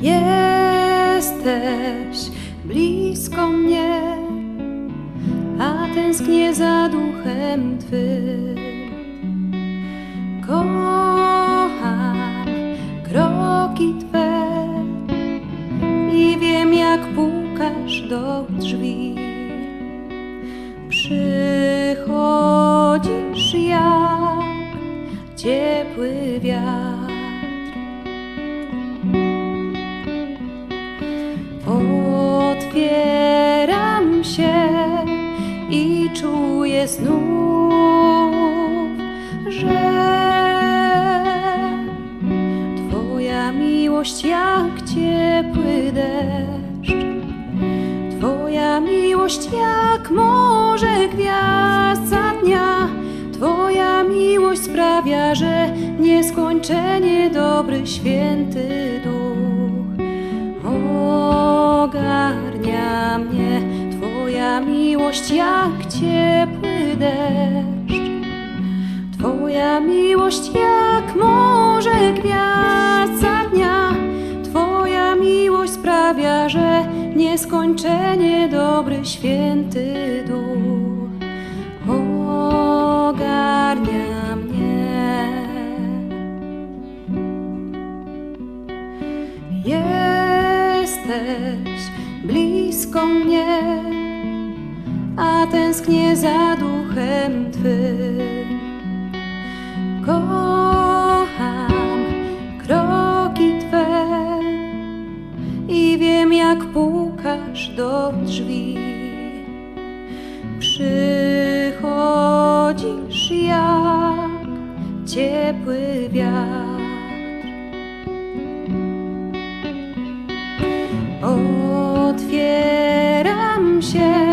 Jesteś blisko mnie, a tęsknię za duchem Twym. Kocham kroki Twe i wiem, jak pukasz do drzwi. Przychodzisz jak ciepły wiatr. Się i czuję znów, że Twoja miłość jak ciepły deszcz, Twoja miłość jak morze gwiazd za dnia, Twoja miłość sprawia, że nieskończenie dobry święty duch ogarnia mnie. Twoja miłość jak ciepły deszcz. Twoja miłość jak morze gwiazd dnia. Twoja miłość sprawia, że nieskończenie dobry święty duch ogarnia mnie. Jesteś blisko mnie, a tęsknię za duchem Twym. Kocham kroki Twe i wiem, jak pukasz do drzwi. Przychodzisz jak ciepły wiatr. Otwieram się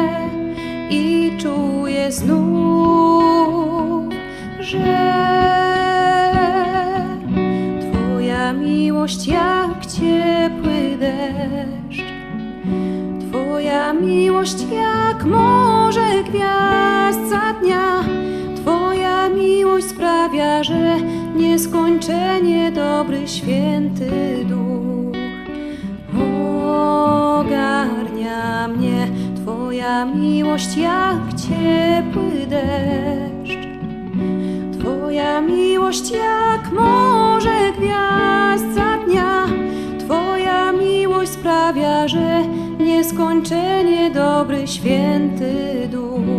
znów, że Twoja miłość jak ciepły deszcz, Twoja miłość jak morze gwiazd za dnia, Twoja miłość sprawia, że nieskończenie dobry święty duch Twoja miłość jak ciepły deszcz. Twoja miłość jak morze gwiazd za dnia. Twoja miłość sprawia, że nieskończenie dobry święty duch